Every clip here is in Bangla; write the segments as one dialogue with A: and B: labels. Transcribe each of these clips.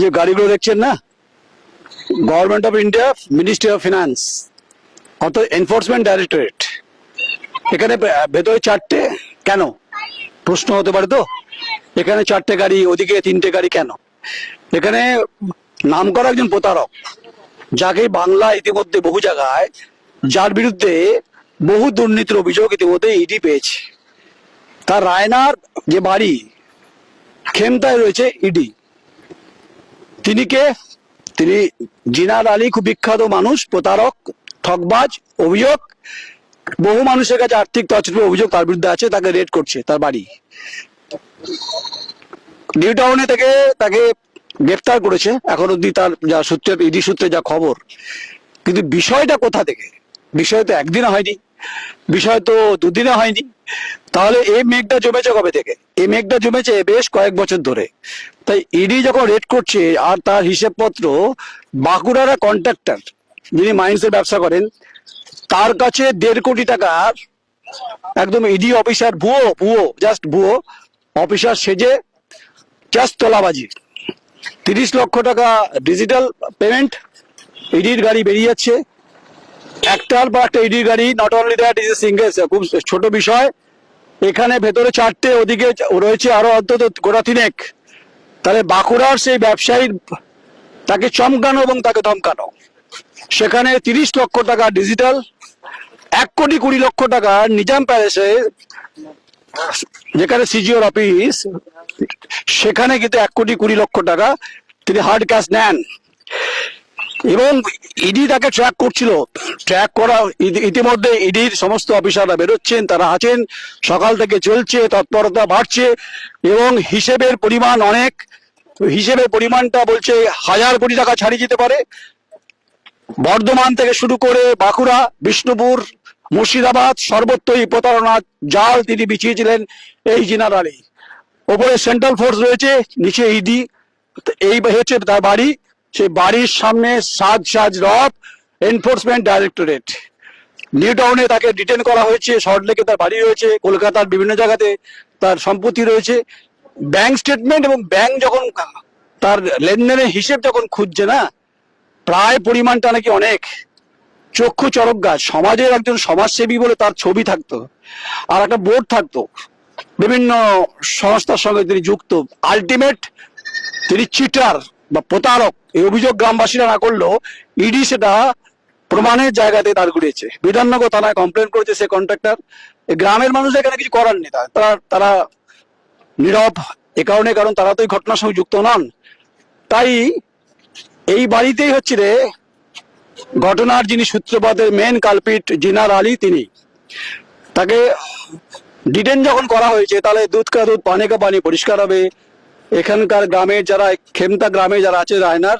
A: যে গাড়িগুলো দেখছেন না? Government of India ministry of finance অত এনফোর্সমেন্ট ডাইরেক্টরেট এখানে ভেতরে চারটে, কেন? প্রশ্ন হতে পারে তো? এখানে চারটে গাড়ি, ওদিকে তিনটে গাড়ি কেন? এখানে নাম করা একজন প্রতারক, যাকে বাংলা ইতিমধ্যে বহু জায়গায়, যার বিরুদ্ধে বহু দুর্নীতির অভিযোগ ইতিমধ্যে ইডি পেয়েছে। তার রায়নার যে বাড়ি খেমতায় রয়েছে ইডি তিনি কে? তিনি জিনার আলী, খুব বিখ্যাত মানুষ, প্রতারক ঠকবাজ অভিযোগ। বহু মানুষের কাছে আর্থিক তছরূপ অভিযোগ তার বিরুদ্ধে আছে, তাকে রেড করছে তার বাড়ি। নিউ টাউনে থেকে তাকে গ্রেফতার করেছে। এখন অব্দি তার যা সূত্রে ইডি সূত্রে যা খবর, কিন্তু বিষয়টা কোথা থেকে? বিষয় তো একদিনে হয়নি। বিষয় তো দুদিনে হয়নি। তাহলে এই মেঘটা জমেছে কবে থেকে? এই মেঘটা জমেছে বেশ কয়েক বছর ধরে। তাই ইডি যখন রেড করছে আর তার হিসেবপত্র, বাঁকুড়ার কন্ট্রাক্টর, যিনি মাইন্সের ব্যবসা করেন, তার কাছে দেড় কোটি টাকার একদম ইডি অফিসার ভুয়ো ভুয়ো জাস্ট ভুয়ো, অফিসার সেজে জাস্ট তোলাবাজি। তিরিশ লক্ষ টাকা ডিজিটাল পেমেন্ট ইডির গাড়ি বেরিয়ে যাচ্ছে। একটার পর একটা ইডির গাড়ি not only that is a single খুব ছোট বিষয়। এখানে ভেতরে চারটে, ওদিকে রয়েছে আরও অন্তত গোড়া তিনেক। তাহলে বাঁকুড়ার সেই ব্যবসায়ী তাকে চমকানো এবং তাকে ধমকানো। সেখানে তিরিশ লক্ষ টাকা ডিজিটাল এক কোটি কুড়ি লক্ষ টাকা নিজাম প্যালেসে যেখানে সিজিওর অফিস সেখানে কিন্তু এক কোটি কুড়ি লক্ষ টাকা তিনি হার্ড ক্যাশ নেন। এবং ইডি তাকে ট্র্যাক করছিল। ট্র্যাক করা ইতি- ইতিমধ্যে ইডির সমস্ত অফিসাররা বেরোচ্ছেন, তারা আছেন, সকাল থেকে চলছে, তৎপরতা বাড়ছে এবং হিসেবের পরিমাণ অনেক। হিসেবের পরিমাণটা বলছে হাজার কোটি টাকা ছাড়িয়ে যেতে পারে। বর্ধমান থেকে শুরু করে বাঁকুড়া, বিষ্ণুপুর, মুর্শিদাবাদ সর্বত্রই প্রতারণা জাল তিনি বিছিয়েছিলেন এই জিনার আলী ওপরে সেন্ট্রাল ফোর্স রয়েছে, নিচে ইডি এই হচ্ছে তার বাড়ি। সেই বাড়ির সামনে সাজ সাজ রব এনফোর্সমেন্ট ডাইরেক্টরেট নিউ টাউনে তাকে ডিটেন করা হয়েছে সল্টলেকে তার বাড়ি রয়েছে, কলকাতার বিভিন্ন জায়গাতে তার সম্পত্তি রয়েছে। ব্যাংক স্টেটমেন্ট এবং ব্যাংক যখন তার লেনদেনের হিসেব যখন খুঁজছে না, প্রায় পরিমাণটা নাকি অনেক। চক্ষু চরক গাছ, সমাজের একজন সমাজসেবী বলে তার ছবি থাকতো, আর একটা বোর্ড থাকতো। বিভিন্ন সংস্থার সঙ্গে তিনি যুক্ত। আলটিমেট তিনি চিটার বা প্রতারক এই অভিযোগ গ্রামবাসীরা না করলেও ইডি সেটা প্রমাণের জায়গাতে দাঁড় করিয়েছে। বিধাননগর থানায় কমপ্লেন করেছে সে কন্ট্রাক্টর গ্রামের মানুষ এখানে কিছু করার নেই। তারা তারা নীরব। এ কারণে কারণ তারা তো এই ঘটনার সঙ্গে যুক্ত নন। তাই এই বাড়িতেই হচ্ছে রে ঘটনার যিনি সূত্রপাতের মেন কালপিট জিনার আলী, তিনি। তাকে ডিটেন যখন করা হয়েছে, তাহলে দুধ কা দুধ, পানি কা পানি পরিষ্কার হবে। এখানকার গ্রামের যারা খেমতা গ্রামে যারা আছে রায়নার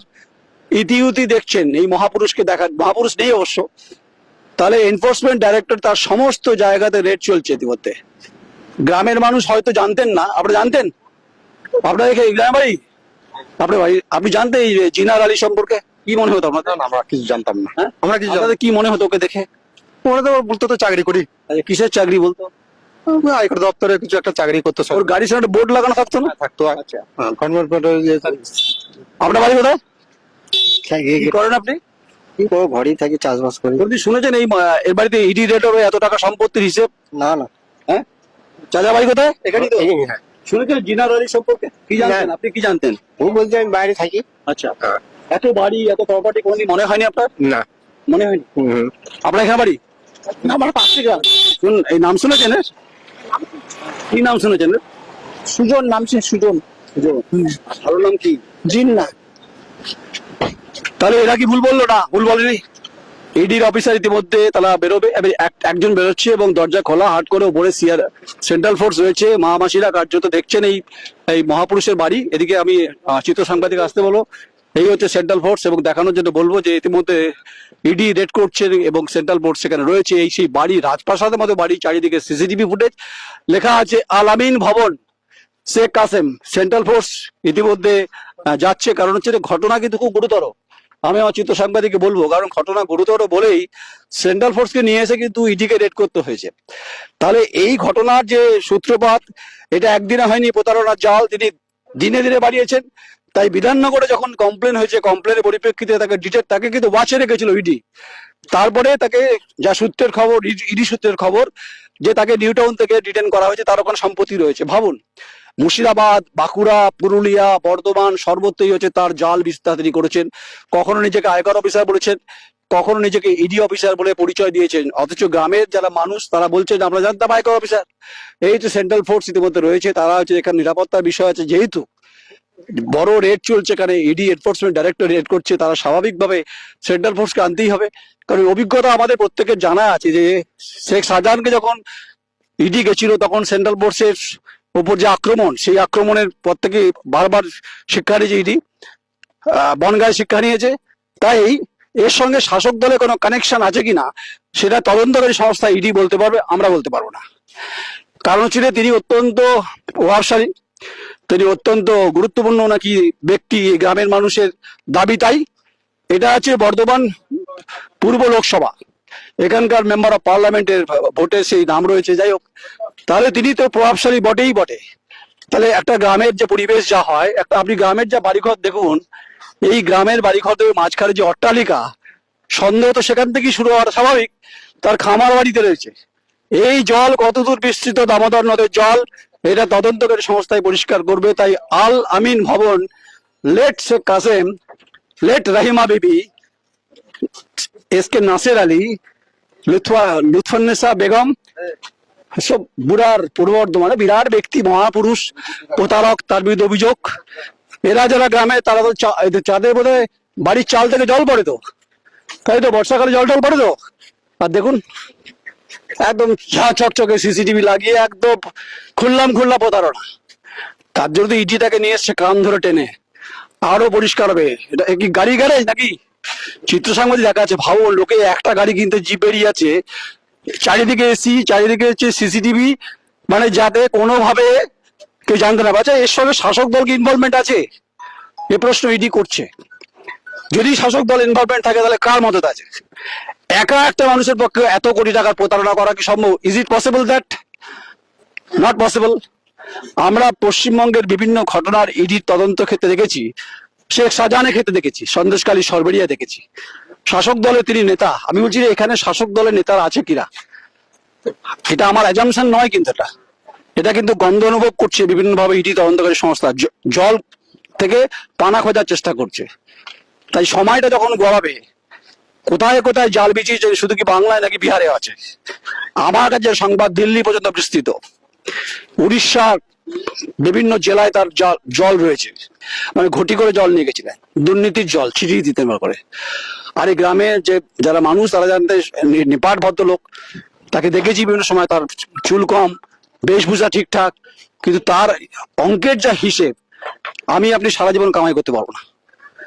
A: ইতিউতি দেখছেন এই মহাপুরুষকে দেখা মহাপুরুষ নেই অবশ্য। তাহলে এনফোর্সমেন্ট ডাইরেক্টর তার সমস্ত জায়গাতে রেড চলছে ইতিমধ্যে। গ্রামের মানুষ হয়তো জানতেন না। আপনি জানতেন? আপনার এখানে গ্রামে বাড়ি? আপনি বাড়ি আপনি জানতেন এই জিনার আলী সম্পর্কে? কি মনে হতো আপনাদের?
B: না, আমরা কিছু জানতাম না।
A: হ্যাঁ?
B: আমরা কিছু
A: কি মনে হতো ওকে দেখে?
B: ওরা তো বলতো তো চাকরি করি।
A: আচ্ছা, কিসের চাকরি বলতো?
B: আয়কর দপ্তরে কিছু একটা চাকরি করতো
A: ওর গাড়ির সামনে বোর্ড লাগানো থাকতো না?
B: থাকতো
A: আচ্ছা।
B: কনভার্ট
A: আপনার বাড়ি কোথায়? কি করেন আপনি?
B: কি করব ঘরেই থাকি চাষবাস করি।
A: আপনি শুনেছেন এই এর বাড়িতে ইডি রেট হবে এত টাকা সম্পত্তির হিসেব?
B: না না।
A: হ্যাঁ? চাচা বাড়ি কোথায়? এখানেই তো?
B: হ্যাঁ।
A: শুনেছেন জিনার আলী সম্পর্কে? কি জানতেন? আপনি কি জানতেন?
B: ও বলছে আমি বাইরে থাকি।
A: আচ্ছা। এত বাড়ি এত প্রপার্টি কোনদিন মনে হয়নি আপনার?
B: না।
A: মনে হয়নি?
B: হুম।
A: আপনার এখানে বাড়ি?
C: না আমার পাশে গ্রাম।
A: শুন এই নাম শুনেছেন এর? কি নাম শুনেছেন?
C: সুজন নাম সে সুজন।
A: ভালো নাম কি?
C: জিন না
A: তাহলে এরা কি ভুল বলল? না ভুল বলেনি। ইডির অফিসার ইতিমধ্যে তারা বেরোবে এবার একজন বেরোচ্ছে এবং দরজা খোলা হাট করে উপরে সিআর সেন্ট্রাল ফোর্স রয়েছে। মহামাসিরা কার্যত দেখছেন এই এই মহাপুরুষের বাড়ি। এদিকে আমি চিত্র সাংবাদিক আসতে বলো। এই হচ্ছে সেন্ট্রাল ফোর্স এবং দেখানোর জন্য বলব যে ইতিমধ্যে ইডি রেড করছে এবং সেন্ট্রাল ফোর্স সেখানে রয়েছে। এই সেই বাড়ি, রাজপ্রাসাদের মতো বাড়ি, চারিদিকে সিসিটিভি ফুটেজ লেখা আছে, আলামিন ভবন, শেখ কাসেম সেন্ট্রাল ফোর্স ইতিমধ্যে যাচ্ছে। কারণ হচ্ছে ঘটনা কিন্তু খুব গুরুতর। আমি আমার চিত্র সাংবাদিককে বলব, কারণ ঘটনা গুরুতর বলেই সেন্ট্রাল ফোর্সকে নিয়ে এসে কিন্তু ইডিকে রেড করতে হয়েছে। তাহলে এই ঘটনার যে সূত্রপাত, এটা একদিনে হয়নি, প্রতারণার জাল তিনি দিনে দিনে বাড়িয়েছেন। তাই বিধাননগরে যখন কমপ্লেন হয়েছে কমপ্লেনের পরিপ্রেক্ষিতে তাকে ডিটেক্ট তাকে কিন্তু ওয়াচে রেখেছিল ইডি তারপরে তাকে যা সূত্রের খবর ইডি সূত্রের খবর, যে তাকে নিউ টাউন থেকে ডিটেন করা হয়েছে, তার ওখানে সম্পত্তি রয়েছে। ভাবুন, মুর্শিদাবাদ, বাঁকুড়া, পুরুলিয়া, বর্ধমান সর্বত্রই হচ্ছে তার জাল বিস্তার তিনি করেছেন। কখনো নিজেকে আয়কর অফিসার বলেছেন, কখনো নিজেকে ইডি অফিসার বলে পরিচয় দিয়েছেন। অথচ গ্রামের যারা মানুষ, তারা বলছেন আমরা জানতাম আয়কর অফিসার। এই যে সেন্ট্রাল ফোর্স ইতিমধ্যে রয়েছে, তারা হচ্ছে এখানে নিরাপত্তার বিষয় আছে। যেহেতু বড় রেড চলছে এখানে ইডি এনফোর্সমেন্ট ডাইরেক্টর রেড করছে, তারা স্বাভাবিকভাবে সেন্ট্রাল ফোর্সকে আনতেই হবে। কারণ অভিজ্ঞতা আমাদের প্রত্যেকের জানা আছে যে, শেখ শাহজাহানকে যখন ইডি গেছিল, তখন সেন্ট্রাল ফোর্সের উপর যে আক্রমণ, সেই আক্রমণের পর থেকে বারবার শিক্ষা নিয়েছে ইডি বনগায় শিক্ষা নিয়েছে। তাই এর সঙ্গে শাসক দলের কোনো কানেকশন আছে কিনা, সেটা তদন্তকারী সংস্থা ইডি বলতে পারবে, আমরা বলতে পারব না। কারণ ছিল তিনি অত্যন্ত প্রভাবশালী। তিনি অত্যন্ত গুরুত্বপূর্ণ নাকি ব্যক্তি, গ্রামের মানুষের দাবি তাই, এটা আছে বর্ধমান পূর্ব লোকসভা। এখানকার মেম্বার অফ পার্লামেন্টের ভোটে সেই নাম রয়েছে, যাই হোক। তাহলে তিনি তো প্রভাবশালী বটেই বটে। তাহলে একটা গ্রামের যে পরিবেশ যা হয়, একটা আপনি গ্রামের যা বাড়িঘর দেখুন, এই গ্রামের বাড়িঘর দেবে মাঝখানে যে অট্টালিকা, সন্দেহ তো সেখান থেকেই শুরু হওয়ার স্বাভাবিক, তার খামার বাড়িতে রয়েছে। এই জল কতদূর বিস্তৃত, দামোদর নদের জল এটা তদন্তকারী সংস্থায় পরিষ্কার করবে, তাই আল আমিন ভবন, late Sheikh Kasem, late Rahima Bibi, S K Naser Ali Lutfa Lutfunnesa Begum, সব বুড়ার পূর্ব বর্ধমানে বিরাট ব্যক্তি, মহাপুরুষ, প্রতারক, তার বিরুদ্ধে অভিযোগ। এরা যারা গ্রামে, তারা তো চাঁদের বোধ বাড়ির চাল থেকে জল পড়ে তো। তাই তো বর্ষাকালে জল টল পড়ে তো? আর দেখুন একদম চকচকে সিসিটিভি লাগিয়ে একদম খুললাম খুললা প্রতারণা। তার জন্য তো ইটি তাকে নিয়ে এসছে কান ধরে টেনে। আরও পরিষ্কার হবে। এটা কি গাড়ি গ্যারেজ নাকি? চিত্র সাংবাদিক দেখা আছে ভাবো লোকে একটা গাড়ি কিনতে জিপ বেরিয়ে আছে। চারিদিকে এসি, চারিদিকে হচ্ছে সিসিটিভি। মানে যাতে কোনোভাবে কেউ জানতে না পারছে এর সঙ্গে শাসক দল কি ইনভলভমেন্ট আছে? এ প্রশ্ন ইডি করছে। যদি শাসক দল ইনভলভমেন্ট থাকে, তাহলে কার মদত আছে? একা একটা মানুষের পক্ষে এত কোটি টাকার প্রতারণা করা কি সম্ভব? Is it possible that not possible আমরা পশ্চিমবঙ্গের বিভিন্ন ঘটনার ইডির তদন্ত ক্ষেত্রে দেখেছি, শেখ শাহজাহানের ক্ষেত্রে দেখেছি সন্দেশকালী সরবেরিয়া দেখেছি। শাসক দলের তিনি নেতা। আমি বলছি এখানে শাসক দলের নেতারা আছে কিনা এটা আমার অ্যাজামশন নয় কিন্তু এটা। এটা কিন্তু গন্ধ অনুভব করছে বিভিন্ন ভাবে ইডি তদন্তকারী সংস্থা। জল থেকে পানা খোঁজার চেষ্টা করছে। তাই সময়টা যখন গড়াবে কোথায় কোথায় জাল বিছিয়েছে শুধু কি বাংলায় নাকি বিহারে আছে? আমার কাছে সংবাদ দিল্লি পর্যন্ত বিস্তৃত। উড়িষ্যার বিভিন্ন জেলায় তার জল- রয়েছে। মানে ঘটি করে জল নিয়ে গেছিলেন। দুর্নীতির জল, ছিটিয়ে দিতে পারে আর এই গ্রামে যে যারা মানুষ, তারা জানতে নিপাট ভদ্রলোক। তাকে দেখেছি বিভিন্ন সময়, তার চুল কম, বেশভূষা ঠিকঠাক, কিন্তু তার অঙ্কের যা হিসেব, আমি আপনি সারা জীবন কামাই করতে পারব না।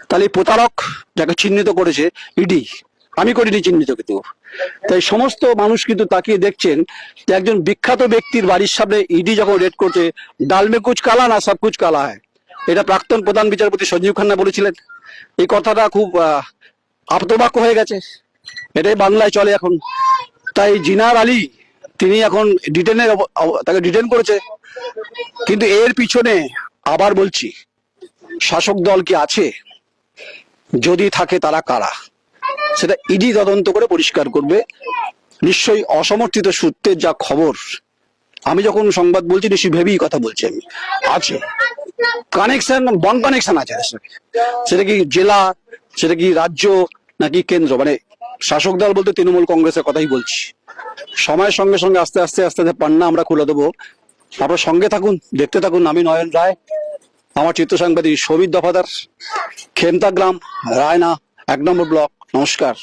A: তাহলে প্রতারক যাকে চিহ্নিত করেছে ইডি আমি করিনি চিহ্নিত কিন্তু। তাই সমস্ত মানুষ কিন্তু তাকিয়ে দেখছেন যে একজন বিখ্যাত ব্যক্তির বাড়ির সামনে ইডি যখন রেড করছে ডালমে কুচ কালা না সব কুচ কালা হয় এটা প্রাক্তন প্রধান বিচারপতি সঞ্জীব খান্না বলেছিলেন। এই কথাটা খুব আপ্তবাক্য হয়ে গেছে। এটাই বাংলায় চলে এখন। তাই জিনার আলী, তিনি এখন ডিটেনের তাকে ডিটেন করেছে। কিন্তু এর পিছনে আবার বলছি, শাসক দল কি আছে? যদি থাকে তারা কারা? সেটা ইডি তদন্ত করে পরিষ্কার করবে। নিশ্চয়ই অসমর্থিত সূত্রের যা খবর, আমি যখন সংবাদ বলছি, নিশ্চয়ই ভেবেই কথা বলছি আমি। আছে। কানেকশন বন কানেকশন আছে। সেটা কি জেলা, সেটা কি রাজ্য, নাকি কেন্দ্র? মানে শাসক দল বলতে তৃণমূল কংগ্রেসের কথাই বলছি। সময়ের সঙ্গে সঙ্গে আস্তে আস্তে আস্তে আস্তে পান্না আমরা খুলে দেবো। আপনার সঙ্গে থাকুন, দেখতে থাকুন। আমি নয়ন রায়। আমার চিত্র সাংবাদিক সবির দফাদার খেমতা গ্রাম রায়না এক নম্বর ব্লক নমস্কার।